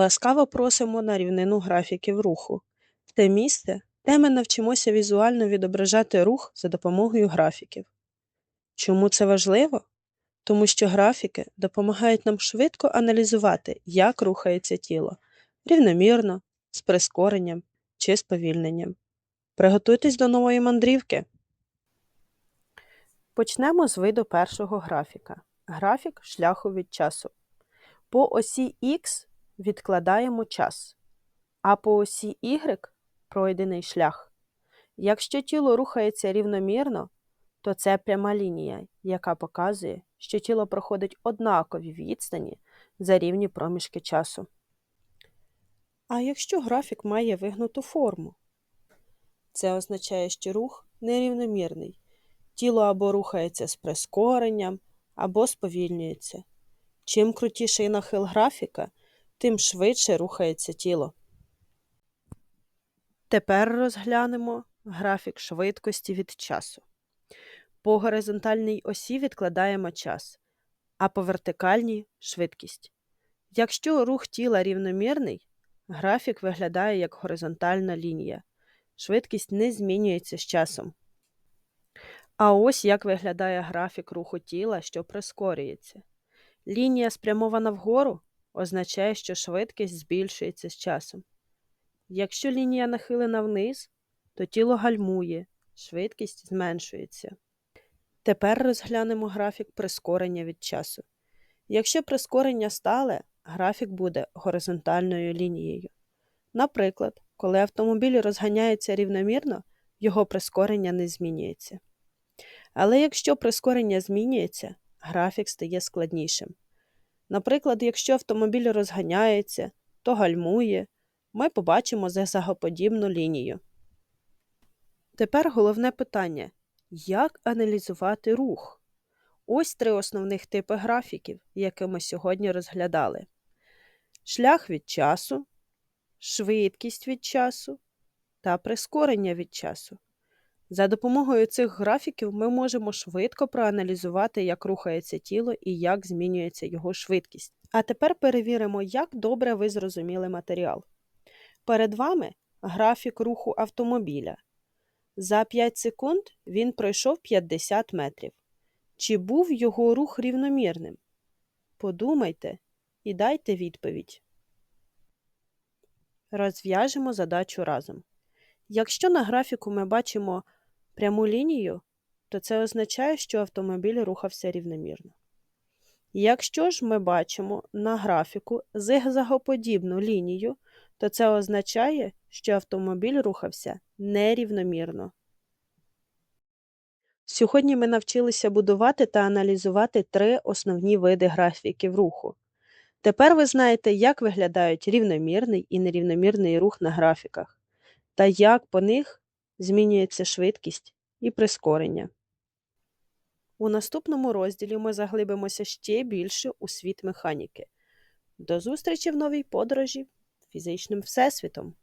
Ласкаво просимо на рівнину графіків руху. Те місце, де ми навчимося візуально відображати рух за допомогою графіків. Чому це важливо? Тому що графіки допомагають нам швидко аналізувати, як рухається тіло рівномірно, з прискоренням чи сповільненням. Приготуйтесь до нової мандрівки. Почнемо з виду першого графіка. Графік шляху від часу. По осі Х відкладаємо час, а по осі Y пройдений шлях. Якщо тіло рухається рівномірно, то це пряма лінія, яка показує, що тіло проходить однакові відстані за рівні проміжки часу. А якщо графік має вигнуту форму? Це означає, що рух нерівномірний. Тіло або рухається з прискоренням, або сповільнюється. Чим крутіший нахил графіка, тим швидше рухається тіло. Тепер розглянемо графік швидкості від часу. По горизонтальній осі відкладаємо час, а по вертикальній швидкість. Якщо рух тіла рівномірний, графік виглядає як горизонтальна лінія. Швидкість не змінюється з часом. А ось як виглядає графік руху тіла, що прискорюється. Лінія спрямована вгору означає, що швидкість збільшується з часом. Якщо лінія нахилена вниз, то тіло гальмує, швидкість зменшується. Тепер розглянемо графік прискорення від часу. Якщо прискорення стале, графік буде горизонтальною лінією. Наприклад, коли автомобіль розганяється рівномірно, його прискорення не змінюється. Але якщо прискорення змінюється, графік стає складнішим. Наприклад, якщо автомобіль розганяється, то гальмує, ми побачимо зигзагоподібну лінію. Тепер головне питання як аналізувати рух? Ось три основних типи графіків, які ми сьогодні розглядали: шлях від часу, швидкість від часу та прискорення від часу. За допомогою цих графіків ми можемо швидко проаналізувати, як рухається тіло і як змінюється його швидкість. А тепер перевіримо, як добре ви зрозуміли матеріал. Перед вами графік руху автомобіля. За 5 секунд він пройшов 50 метрів. Чи був його рух рівномірним? Подумайте і дайте відповідь. Розв'яжемо задачу разом. Якщо на графіку ми бачимо пряму лінію, то це означає, що автомобіль рухався рівномірно. Якщо ж ми бачимо на графіку зигзагоподібну лінію, то це означає, що автомобіль рухався нерівномірно. Сьогодні ми навчилися будувати та аналізувати три основні види графіків руху. Тепер ви знаєте, як виглядають рівномірний і нерівномірний рух на графіках, та як по них змінюється швидкість і прискорення. У наступному розділі ми заглибимося ще більше у світ механіки. До зустрічі в новій подорожі фізичним всесвітом!